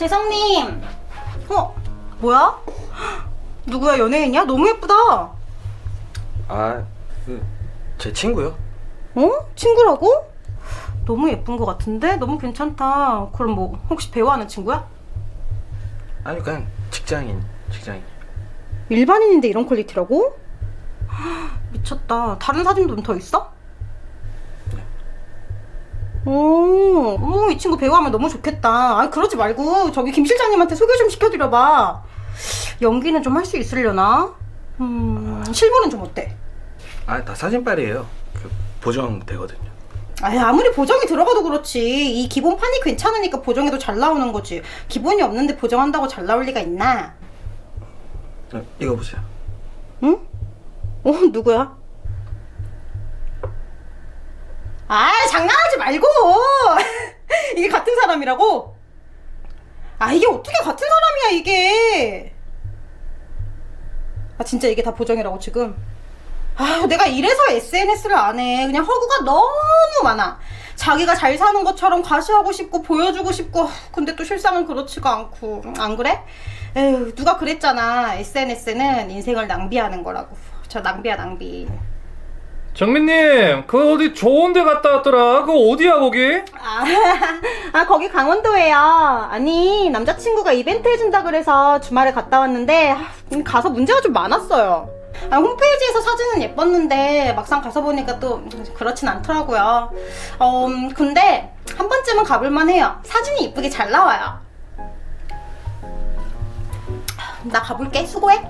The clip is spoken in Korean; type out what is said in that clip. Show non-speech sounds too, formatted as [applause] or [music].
재성님. 어, 뭐야? [gasps] 누구야 연예인이야? 너무 예쁘다. 아, 그, 제 친구요. 어? 친구라고? 너무 예쁜 것 같은데? 너무 괜찮다. 그럼 뭐 혹시 배우하는 친구야? 아니, 그냥 직장인, 직장인. 일반인인데 이런 퀄리티라고? [gasps] 미쳤다. 다른 사진도 더 있어? 오, 어머, 이 친구 배우하면 너무 좋겠다. 아니, 그러지 말고, 저기 김 실장님한테 소개 좀 시켜드려봐. 연기는 좀 할 수 있으려나? 음, 실물은 좀 어때? 아, 다 사진빨이에요. 그, 보정 되거든요. 아이, 아무리 보정이 들어가도 그렇지. 이 기본 판이 괜찮으니까 보정해도 잘 나오는 거지. 기본이 없는데 보정한다고 잘 나올 리가 있나? 어, 이거 보세요. 응? 어, 누구야? 아, 장난하지 말고! [laughs] 이게 같은 사람이라고? 아, 이게 어떻게 같은 사람이야, 이게! 아, 진짜 이게 다 보정이라고, 지금? 아, 내가 이래서 SNS를 안 해. 그냥 허구가 너무 많아. 자기가 잘 사는 것처럼 과시하고 싶고, 보여주고 싶고, 근데 또 실상은 그렇지가 않고. 안 그래? 에휴, 누가 그랬잖아. SNS는 인생을 낭비하는 거라고. 저 낭비야, 낭비. 정민님, 그 어디 좋은 데 갔다 왔더라. 그거 어디야, 거기? 아, [laughs] 아, 거기 강원도예요. 아니, 남자친구가 이벤트 해준다 그래서 주말에 갔다 왔는데, 아, 가서 문제가 좀 많았어요. 아, 홈페이지에서 사진은 예뻤는데, 막상 가서 보니까 또 그렇진 않더라고요. 어, 음, 근데, 한 번쯤은 가볼만 해요. 사진이 이쁘게 잘 나와요. 나 가볼게. 수고해.